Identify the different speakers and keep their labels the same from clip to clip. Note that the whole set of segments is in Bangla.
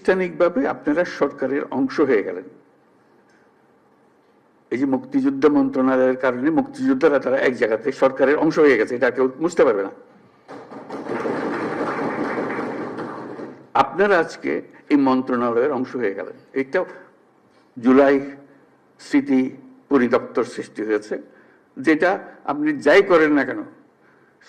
Speaker 1: প্রাতিষ্ঠানিকভাবে আপনারা সরকারের অংশ হয়ে গেলেন। এই যে মুক্তিযুদ্ধ মন্ত্রণালয়ের কারণে মুক্তিযোদ্ধারা তারা এক জায়গাতে সরকারের অংশ হয়ে গেছে, এটা কেউ বুঝতে পারবে না। আপনারা আজকে এই মন্ত্রণালয়ের অংশ হয়ে গেলেন। এটা জুলাই স্মৃতি পরিদপ্তর সৃষ্টি হয়েছে, যেটা আপনি যাই করেন না কেন,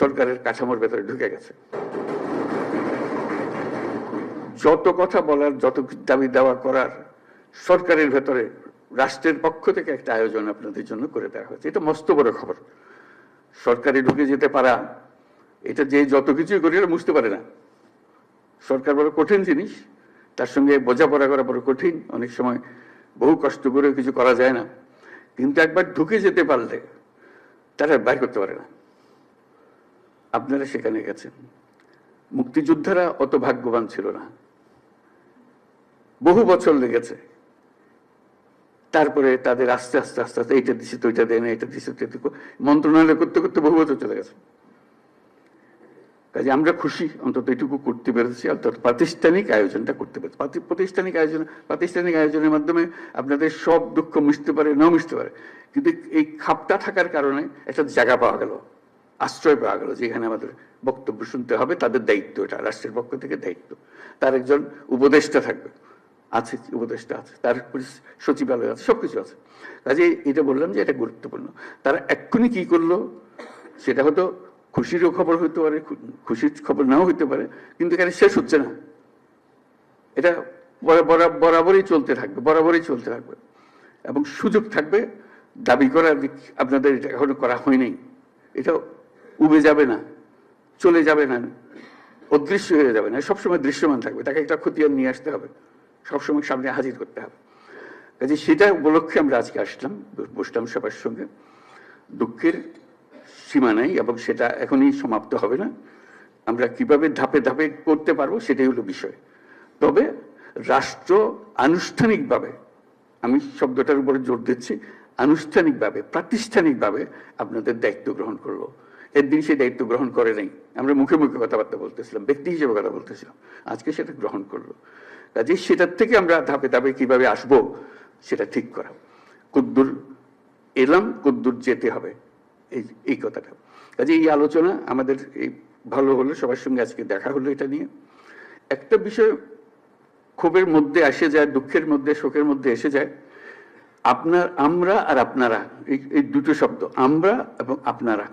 Speaker 1: সরকারের কাঠামোর ভেতরে ঢুকে গেছে। যত কথা বলার, যত দাবি দেওয়া করার সরকারের ভেতরে, রাষ্ট্রের পক্ষ থেকে একটা আয়োজন আপনাদের জন্য করে দেওয়া হয়েছে। এটা মস্ত বড় খবর। সরকারে ঢুকে যেতে পারা, এটা যে যত কিছুই করি, এটা বুঝতে পারে না। সরকার বড় কঠিন জিনিস, তার সঙ্গে বোঝাপড়া করা বড় কঠিন। অনেক সময় বহু কষ্ট করে কিছু করা যায় না। কিন্তু একবার ঢুকে যেতে পারলে, তারা বাইর করতে পারে না। আপনারা সেখানে গেছেন। মুক্তিযোদ্ধারা অত ভাগ্যবান ছিল না। বহু বছর লেগেছে। তারপরে তাদের আস্তে আস্তে আস্তে আস্তে এইটা দিছে, তো ওইটা দেয় না এটা দিছে, তো মন্ত্রণালয় করতে করতে বহু বছর চলে গেছে। কাজে আমরা খুশি, অন্তত এটুকু করতে পেরেছি অর্থাৎ প্রাতিষ্ঠানিক আয়োজনটা করতে পেরেছি। প্রাতিষ্ঠানিক আয়োজন, প্রাতিষ্ঠানিক আয়োজনের মাধ্যমে আপনাদের সব দুঃখ মিশতে পারে, নাও মিশতে পারে। কিন্তু এই খাপটা থাকার কারণে একটা জায়গা পাওয়া গেল, আশ্রয় পাওয়া গেল, যেখানে আমাদের বক্তব্য শুনতে হবে, তাদের দায়িত্ব এটা, রাষ্ট্রের পক্ষ থেকে দায়িত্ব। তার একজন উপদেষ্টা থাকবে। আছে, উপদেষ্টা আছে, তার সচিবালয় আছে, সবকিছু আছে। কাজে এটা বললাম যে এটা গুরুত্বপূর্ণ। তারা এক্ষুনি কি করল, সেটা হয়তো খুশিরও খবর হতে পারে খুশির খবর নাও হতে পারে, কিন্তু এখানে শেষ হচ্ছে না। এটা বরা- বরা- বরাবরই চলতে থাকবে, বরাবরই চলতে থাকবে। এবং সুযোগ থাকবে, দাবি দিক আপনাদের এটা এখনও করা হয়নি এটা উবে যাবে না, চলে যাবে না, অদৃশ্য হয়ে যাবে না, সবসময় দৃশ্যমান থাকবে, তাকে একটা খতিয়ান নিয়ে আসতে হবে। সবসময় সামনে হাজির করতে হবে। কাজে সেটা উপলক্ষে আমরা আজকে আসলাম, বসলাম সবার সঙ্গে। দুঃখের সীমা নাই এবং সেটা এখনই সমাপ্ত হবে না। আমরা কীভাবে ধাপে ধাপে করতে পারব সেটাই হলো বিষয়। তবে রাষ্ট্র আনুষ্ঠানিকভাবে, আমি শব্দটার উপরে জোর দিচ্ছি, আনুষ্ঠানিকভাবে, প্রাতিষ্ঠানিকভাবে আপনাদের দায়িত্ব গ্রহণ করল একদিন সেই দায়িত্ব গ্রহণ করে নাই। আমরা মুখে মুখে কথাবার্তা বলতেছিলাম, ব্যক্তি হিসেবে কথা বলতেছিলাম। আজকে সেটা গ্রহণ করল। কাজে সেটার থেকে আমরা ধাপে ধাপে কীভাবে আসব, সেটা ঠিক করা। কুদ্দুর এলাম, কুদ্দুর যেতে হবে। এই এই কথাটা। কাজে এই আলোচনা আমাদের এই ভালো হলো, সবার সঙ্গে আজকে দেখা হলো এটা নিয়ে। একটা বিষয় ক্ষোভের মধ্যে আসে যায়, দুঃখের মধ্যে, শোকের মধ্যে এসে যায়। আপনার, আমরা আর আপনারা এই দুটো শব্দ, আমরা এবং আপনারা।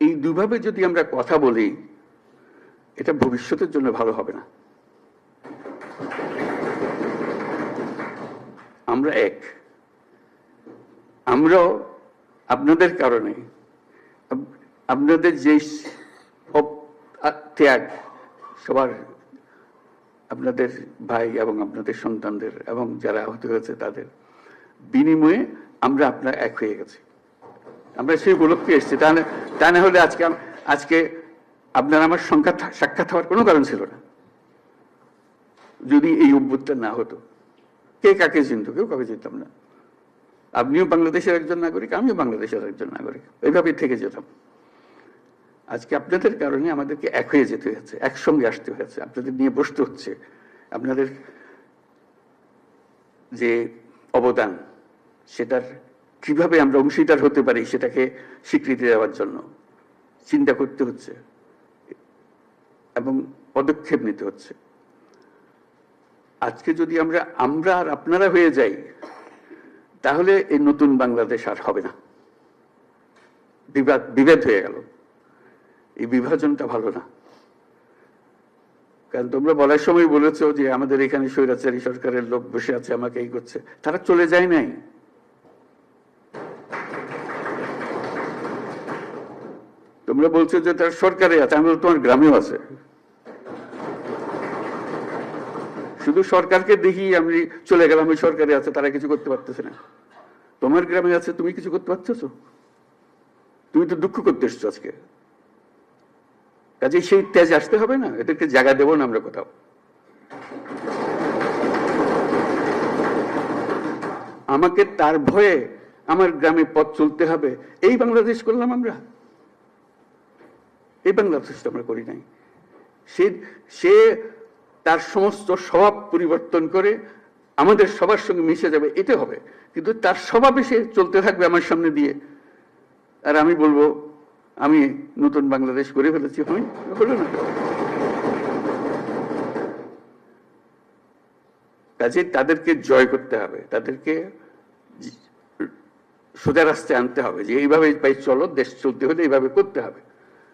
Speaker 1: এই দুভাবে যদি আমরা কথা বলি, এটা ভবিষ্যতের জন্য ভালো হবে না। আমরা এক। আমরাও আপনাদের কারণে আপনাদের যে ত্যাগ, সবার আপনাদের ভাই এবং আপনাদের সন্তানদের এবং যারা আহত হয়েছে তাদের বিনিময়ে আমরা আপনার এক হয়ে গেছি। আমরা সেই উপলক্ষে এসেছি। তা তা না হলে আজকে আজকে আপনার আমার সংখ্যা সাক্ষাৎ হওয়ার কোনো কারণ ছিল না। যদি এই অভ্যুত্থান না হতো, কে কাকে চিনত? কেউ কাকে চিনতাম না। আপনিও বাংলাদেশের একজন নাগরিক, আমিও বাংলাদেশের একজন নাগরিক। এইভাবেই থেকে যেতাম। আজকে আপনাদের কারণে আমাদেরকে এক হয়ে যেতে হয়েছে, একসঙ্গে আসতে হয়েছে। আপনাদের নিয়ে বসতে হচ্ছে। আপনাদের যে অবদান, সেটার কীভাবে আমরা অংশীদার হতে পারি সেটাকে স্বীকৃতি দেওয়ার জন্য। চিন্তা করতে হচ্ছে। এবং পদক্ষেপ নিতে হচ্ছে। আজকে যদি আমরা আমরা আর আপনারা হয়ে যাই, তাহলে এই নতুন বাংলাদেশ আর হবে না। বিবাদ, বিভেদ হয়ে গেল। এই বিভাজনটা ভালো না। কারণ তোমরা বলার সময় বলেছ যে আমাদের এখানে স্বৈরাচারী সরকারের লোক বসে আছে, আমাকে এই করছে। তারা চলে যায় নাই। তোমরা বলছো যে তার সরকারে আছে আমি তোমার গ্রামেও আছে। শুধু সরকারকে দেখি আমি চলে গেলাম, ওই সরকারে আছে, তারা কিছু করতে পারতেছে না। তোমার গ্রামে আছে, তুমি কিছু করতে পারতেছো? তুমি তো দুঃখ করতে এসছো আজকে। কাজে সেই তেজ আসতে হবে না, এদেরকে জায়গা দেবো না আমরা কোথাও। আমাকে তার ভয়ে আমার গ্রামে পথ চলতে হবে, এই বাংলাদেশ করলাম আমরা। এই বাংলা তো আমরা করি নাই। সে সে তার সমস্ত স্বভাব পরিবর্তন করে আমাদের সবার সঙ্গে মিশে যাবে এটা হবে। কিন্তু তার স্বভাব এসে চলতে থাকবে আমার সামনে দিয়ে। আর আমি বলব, আমি নতুন বাংলাদেশ করে ফেলেছি হয় হলো না। কাজে তাদেরকে জয় করতে হবে, তাদেরকে সোজা রাস্তায় আনতে হবে যে, এইভাবে চলো, দেশ চলতে হলে এইভাবে করতে হবে।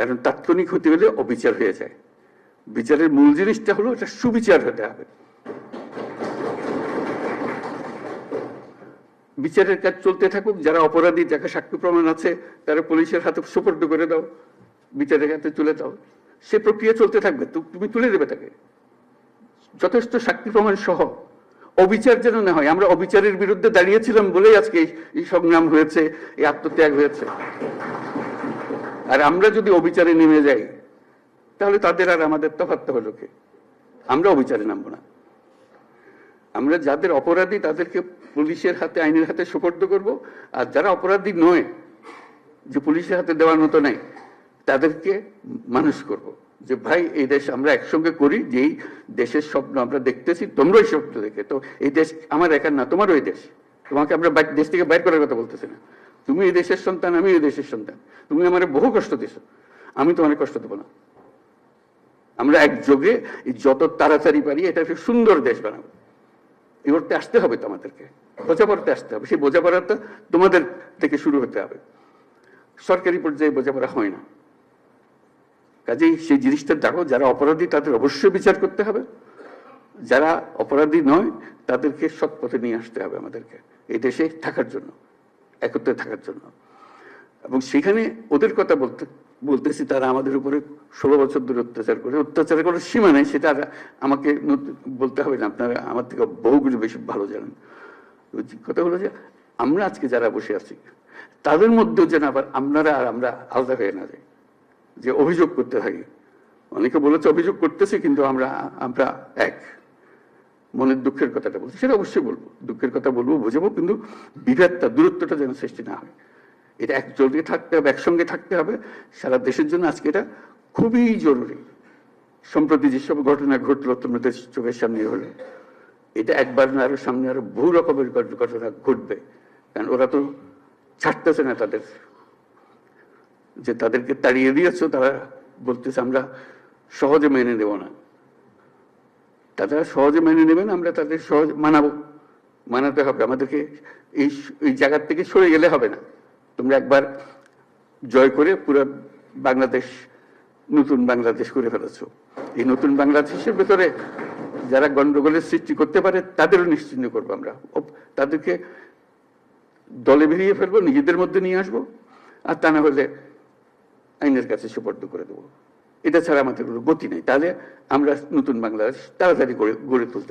Speaker 1: কারণ তাৎক্ষণিক হতে হলে অবিচার হয়ে যায়। বিচারের মূল জিনিসটা হলো এটা সুবিচার হতে হবে। বিচারের কাজ চলতে থাকুক, যারা অপরাধী, যাকে সাক্ষ্য প্রমাণ আছে, তারা পুলিশের হাতে সুপর্দ করে দাও, বিচারের হাতে তুলে দাও। সে প্রক্রিয়া চলতে থাকবে তুমি তুলে দেবে তাকে। যথেষ্ট সাক্ষী প্রমাণ সহ। অবিচার যেন না হয়, আমরা অবিচারের বিরুদ্ধে দাঁড়িয়েছিলাম বলেই আজকে এই সংগ্রাম হয়েছে, এই আত্মত্যাগ হয়েছে। আর আমরা যদি অবিচারে নেমে যাই, তাহলে তাদের আর আমাদের তফাৎ হলো কি? আমরা অবিচারে নামবো না। আমরা যাদের অপরাধী, তাদেরকে পুলিশের হাতে, আইনের হাতে সুপর্দ করব। আর যারা অপরাধী নয়, যে পুলিশের হাতে দেওয়ার মতো নাই, তাদেরকে মানুষ করব। যে ভাই, এই দেশ আমরা একসঙ্গে করি, যেই দেশের স্বপ্ন আমরা দেখতেছি, তোমরাই স্বপ্ন দেখে। তো এই দেশ আমার একার না, তোমারও এই দেশ। তোমাকে আমরা দেশ থেকে বাইর করার কথা বলতেছি না। তুমি এই দেশের সন্তান, আমি এই দেশের সন্তান। তুমি আমার বহু কষ্ট দিছো। আমি তোমার কষ্ট দেবো না। আমরা একযোগে এই যত তাড়াতাড়ি পারি এটা একটা সুন্দর দেশ বানাবো। এই করতে আসতে হবে তো আমাদেরকে বোঝাপড়াতে আসতে হবে। সেই বোঝাপড়াটা তোমাদের থেকে শুরু হতে হবে। সরকারি পর্যায়ে বোঝাপড়া হয় না। কাজেই সেই জিনিসটা দেখো, যারা অপরাধী তাদের অবশ্যই বিচার করতে হবে। যারা অপরাধী নয়, তাদেরকে সৎ পথে নিয়ে আসতে হবে আমাদেরকে। এই দেশে থাকার জন্য। একত্রে থাকার জন্য। এবং সেখানে ওদের কথা বলতে, বলতেছি, তারা আমাদের উপরে ষোলো বছর ধরে অত্যাচার করে। অত্যাচারের কোনো সীমা নেই, সেটা আমাকে বলতে হবে না। আপনারা আমার থেকে বহুগুলো বেশি ভালো জানেন। কথা হলো যে আমরা আজকে যারা বসে আছি, তাদের মধ্যেও যেন আবার আপনারা আর আমরা আলাদা হয়ে না যাই। যে অভিযোগ করতে থাকি। অনেকে বলেছে, অভিযোগ করতেছে, কিন্তু আমরা আমরা এক। মনের দুঃখের কথাটা বলছি, সেটা অবশ্যই বলব। দুঃখের কথা বলব, বুঝাবো, কিন্তু বিভেদটা, দূরত্বটা যেন সৃষ্টি না হয়। এটা একজোটে থাকতে হবে, একসঙ্গে থাকতে হবে। সারা দেশের জন্য আজকে এটা খুবই জরুরি। সম্প্রতি যেসব ঘটনা ঘটলো তোমাদের চোখের সামনে হলো, এটা একবার না আরও সামনে আরও বহু রকমের ঘটনা ঘটবে। কারণ ওরা তো ছাড়তেছে না তাদের। যে তাদেরকে তাড়িয়ে দিয়েছ, তারা বলতেছে, আমরা সহজে মেনে দেব না। তারা সহজে মেনে নেবেন, আমরা তাদের সহজ মানাবো। মানাতে হবে, আমাদেরকে এই এই জায়গার থেকে সরে গেলে হবে না। তোমরা একবার জয় করে পুরো বাংলাদেশ, নতুন বাংলাদেশ করে ফেলেছো। এই নতুন বাংলাদেশের ভেতরে যারা গন্ডগোলের সৃষ্টি করতে পারে, তাদেরও নিশ্চিন্ত করব আমরা। তাদেরকে দলে বেরিয়ে ফেলব, নিজেদের মধ্যে নিয়ে আসব, আর তা না হলে আইনের কাছে সুপর্দ করে দেবো। এটা ছাড়া আমাদের কোনো গতি নেই। তাহলে আমরা নতুন বাংলাদেশ তাড়াতাড়ি গড়ে তুলতে